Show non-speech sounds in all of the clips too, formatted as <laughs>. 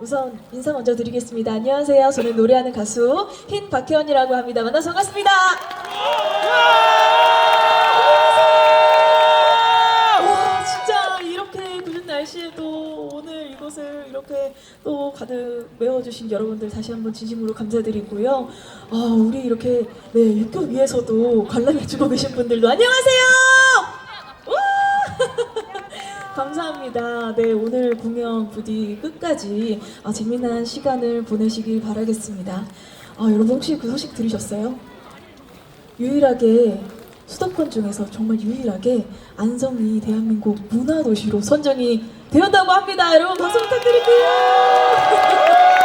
우선 인사 먼저 드리겠습니다. 안녕하세요. 저는 노래하는 가수 흰 박혜원이라고 합니다. 만나서 반갑습니다. 와 진짜 이렇게 굳은 날씨에도 오늘 이곳을 이렇게 또 가득 메워주신 여러분들 다시 한번 진심으로 감사드리고요. 아 우리 이렇게 네 육교 위에서도 관람해주고 계신 분들도 안녕하세요. 와! 감사합니다. 네, 오늘 공연 부디 끝까지 아, 재미난 시간을 보내시길 바라겠습니다. 아, 여러분 혹시 그 소식 들으셨어요? 유일하게 수도권 중에서 정말 유일하게 안성이 대한민국 문화도시로 선정이 되었다고 합니다. 여러분 박수 부탁드릴게요. <laughs>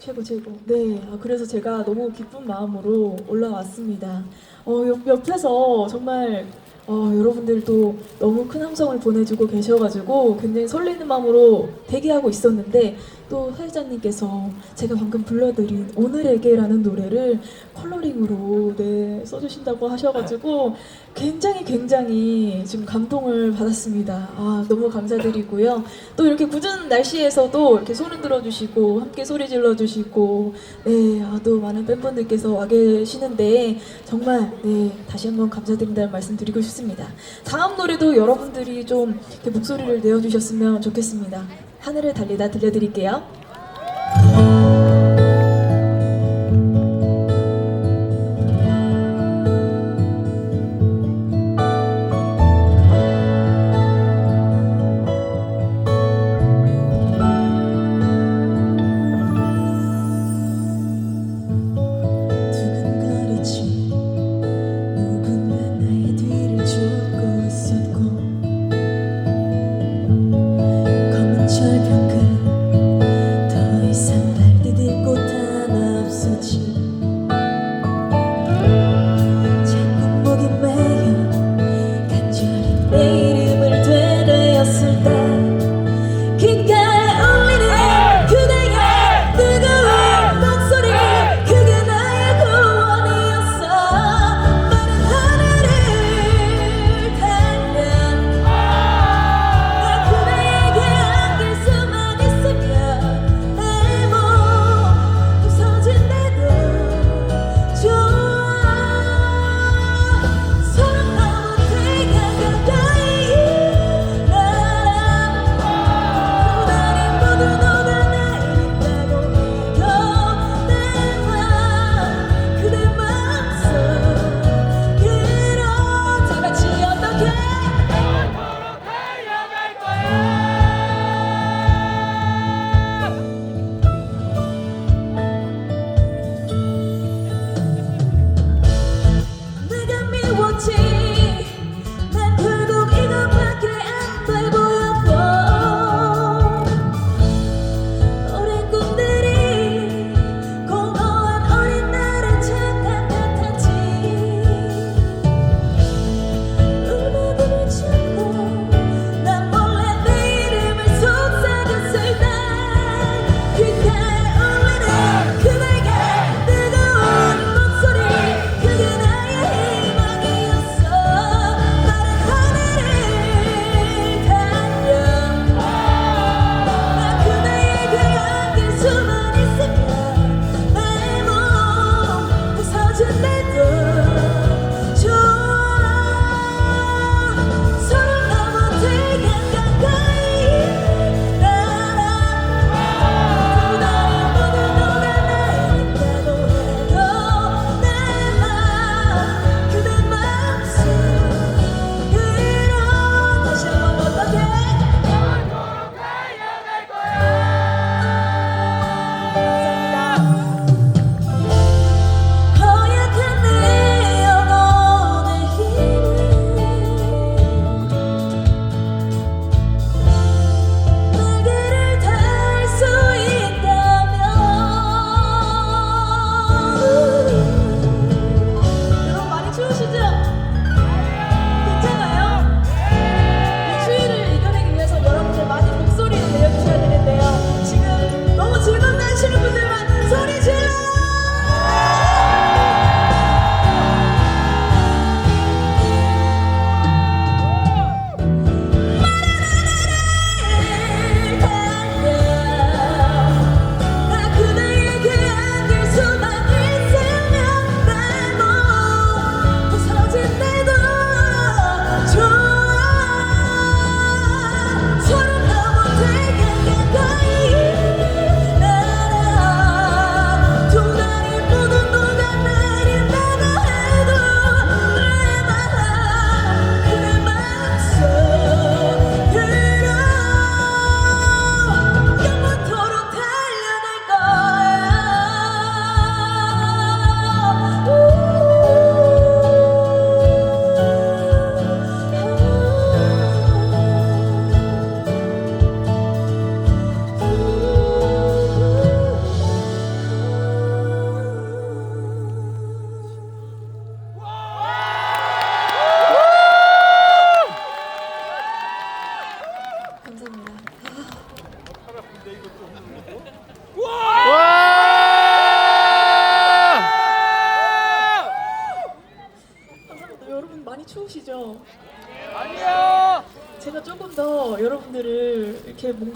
최고 최고. 네, 아, 그래서 제가 너무 기쁜 마음으로 올라왔습니다. 어, 옆, 옆에서 정말 어, 여러분들도 너무 큰 함성을 보내주고 계셔가지고 굉장히 설레는 마음으로 대기하고 있었는데 또 사회자님께서 제가 방금 불러드린 오늘에게라는 노래를 컬러링으로 네, 써주신다고 하셔가지고 굉장히 굉장히 지금 감동을 받았습니다. 아, 너무 감사드리고요. 또 이렇게 굳은 날씨에서도 이렇게 손을 들어주시고 함께 소리 질러주시고 네, 아, 또 많은 팬분들께서 와 계시는데 정말 네, 다시 한번 감사드린다는 말씀 드리고 싶습니다. 다음 노래도 여러분들이 좀 목소리를 내어주셨으면 좋겠습니다. 하늘을 달리다 들려드릴게요.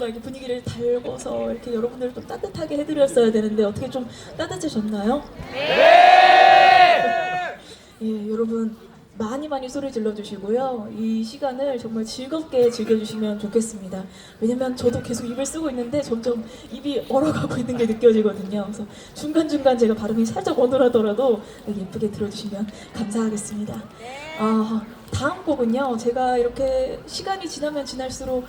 뭔가 이렇게 분위기를 달궈서 이렇게 여러분들을 좀 따뜻하게 해드렸어야 되는데 어떻게 좀 따뜻해졌나요? 네. 예, 여러분 많이 많이 소리 질러주시고요. 이 시간을 정말 즐겁게 즐겨주시면 좋겠습니다. 왜냐면 저도 계속 입을 쓰고 있는데 점점 입이 얼어가고 있는 게 느껴지거든요. 그래서 중간중간 제가 발음이 살짝 어눌하더라도 예쁘게 들어주시면 감사하겠습니다. 아, 다음 곡은요. 제가 이렇게 시간이 지나면 지날수록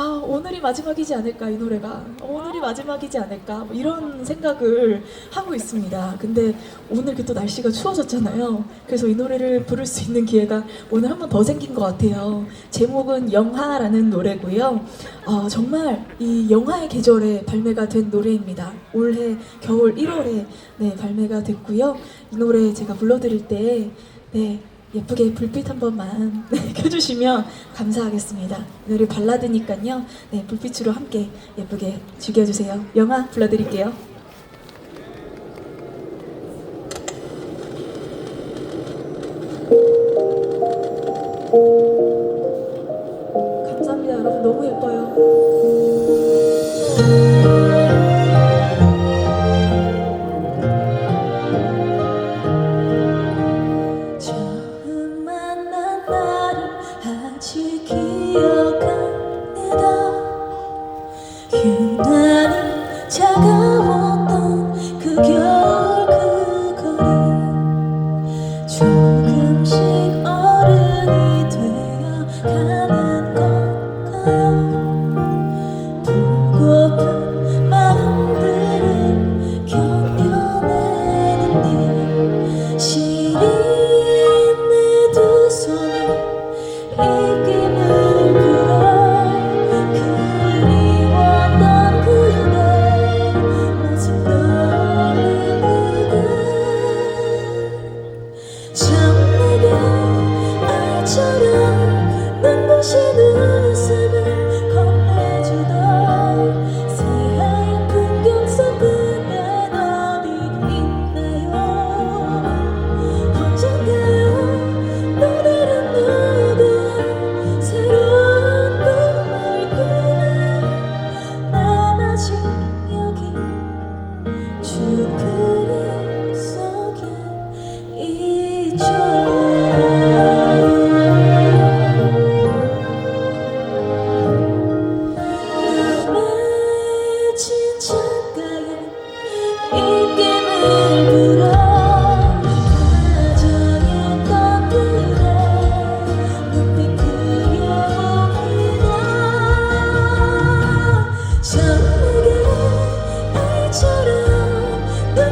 아, 오늘이 마지막이지 않을까, 이 노래가. 오늘이 마지막이지 않을까, 뭐 이런 생각을 하고 있습니다. 근데 오늘 이렇게 또 날씨가 추워졌잖아요. 그래서 이 노래를 부를 수 있는 기회가 오늘 한 번 더 생긴 것 같아요. 제목은 영하라는 노래고요. 아, 정말 이 영하의 계절에 발매가 된 노래입니다. 올해 겨울 1월에 네, 발매가 됐고요. 이 노래 제가 불러드릴 때, 네, 예쁘게 불빛 한 번만 <laughs> 네, 켜주시면 감사하겠습니다. 이 노래 발라드니까요. 네, 불빛으로 함께 예쁘게 즐겨주세요. 영화 불러드릴게요.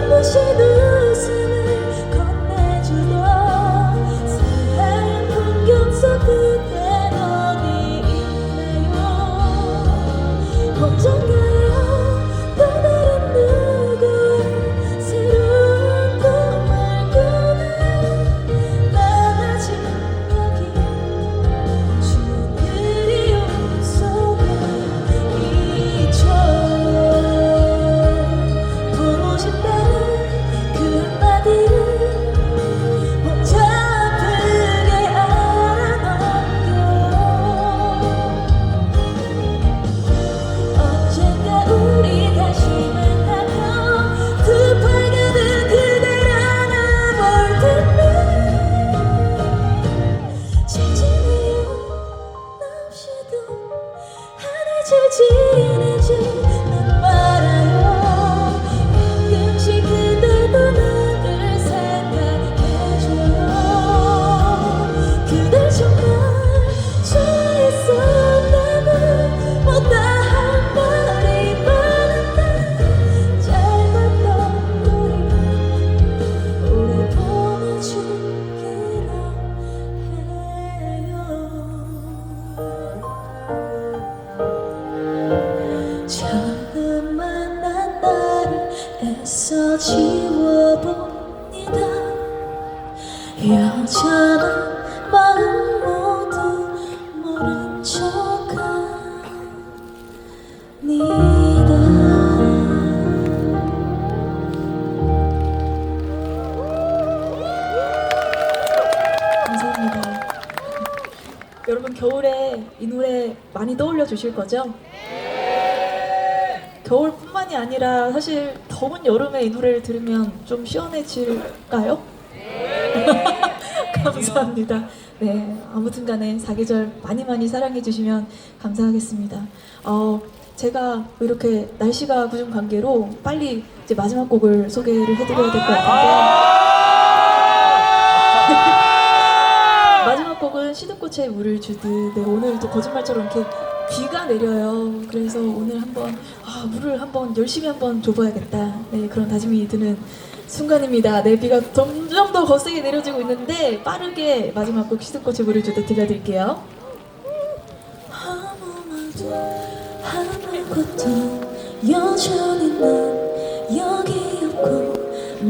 Anlaşılsın 애써 지워봅니다. 여전한 마음 모두 모른 척합니다. 감사합니다. 여러분 겨울에 이 노래 많이 떠올려 주실 거죠? 겨울 뿐만이 아니라 사실 더운 여름에 이 노래를 들으면 좀 시원해질까요? <laughs> 감사합니다. 네, 아무튼 간에 사계절 많이 많이 사랑해 주시면 감사하겠습니다. 어, 제가 이렇게 날씨가 굳은 관계로 빨리 이제 마지막 곡을 소개를 해드려야 될 것 같은데. <laughs> 마지막 곡은 시드꽃에 물을 주듯 네, 오늘 또 거짓말처럼 이렇게 비가 내려요. 그래서 오늘 한번 아, 물을 한번 열심히 한번 줘봐야겠다. 네, 그런 다짐이 드는 순간입니다. 네, 비가 점점 더 거세게 내려지고 있는데 빠르게 마지막 곡 시드꽃에 물을 주듯 들려드릴게요. 아무말도 아무것도 여전히 난 여기 없고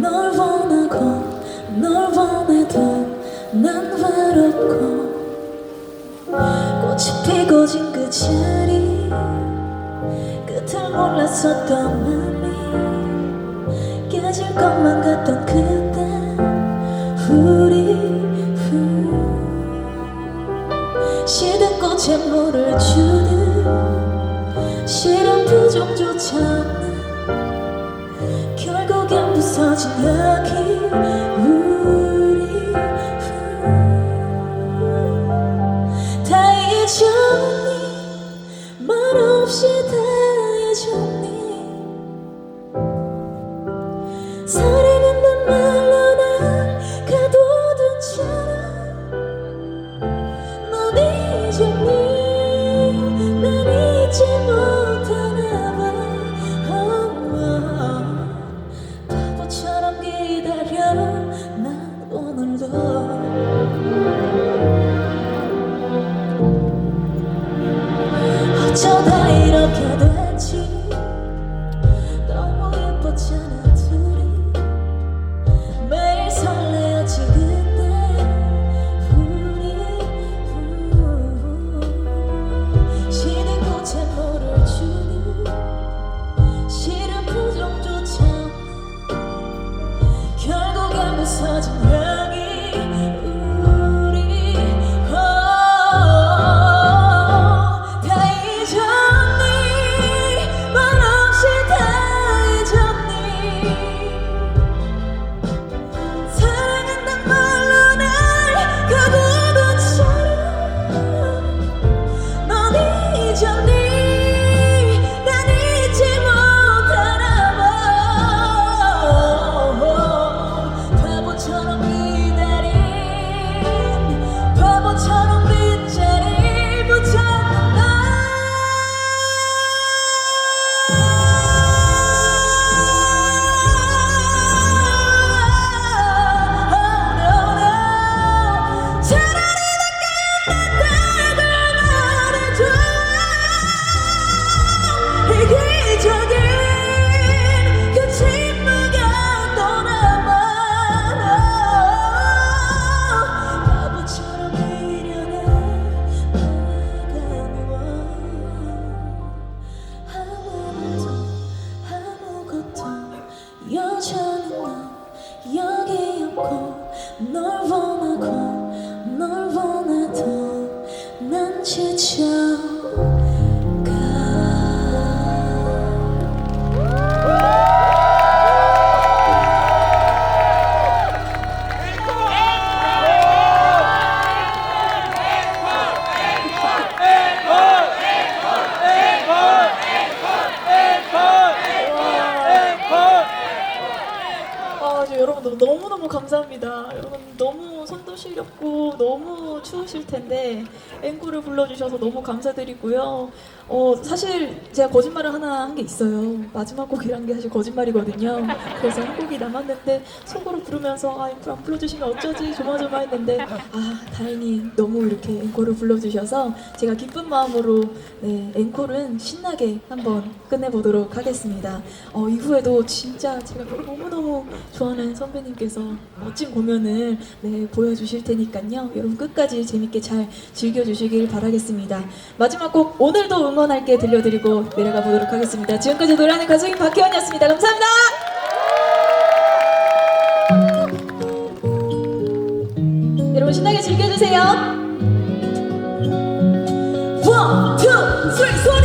널 원하고 널 원해도 난 외롭고 꽃이 피고 진 그 자리 몰랐었던 맘이 깨질 것만 같던 그때 우리 시든 꽃에 물을 주듯 싫은 표정조차 없는 결국엔 부서진 여기 감사합니다. 여러분 너무 손도 시렵고 추우실 텐데 앵콜을 불러주셔서 너무 감사드리고요. 어 사실 제가 거짓말을 하나 한 게 있어요. 마지막 곡이란 게 사실 거짓말이거든요. 그래서 한 곡이 남았는데 속으로 부르면서 아 앵콜 안 불러주시면 어쩌지 조마조마 했는데 아 다행히 너무 이렇게 앵콜을 불러주셔서 제가 기쁜 마음으로 네 앵콜은 신나게 한번 끝내보도록 하겠습니다. 어 이후에도 진짜 제가 너무 너무 좋아하는 선배님께서 멋진 공연을 네, 보여주실 테니까요. 여러분 끝까지 재밌게 재밌게 잘 즐겨주시길 바라겠습니다. 마지막 곡 오늘도 응원할게 들려드리고 내려가 보도록 하겠습니다. 지금까지 노래하는 가수인 박혜원이었습니다. 감사합니다. 여러분 신나게 즐겨주세요. One, two, three, four.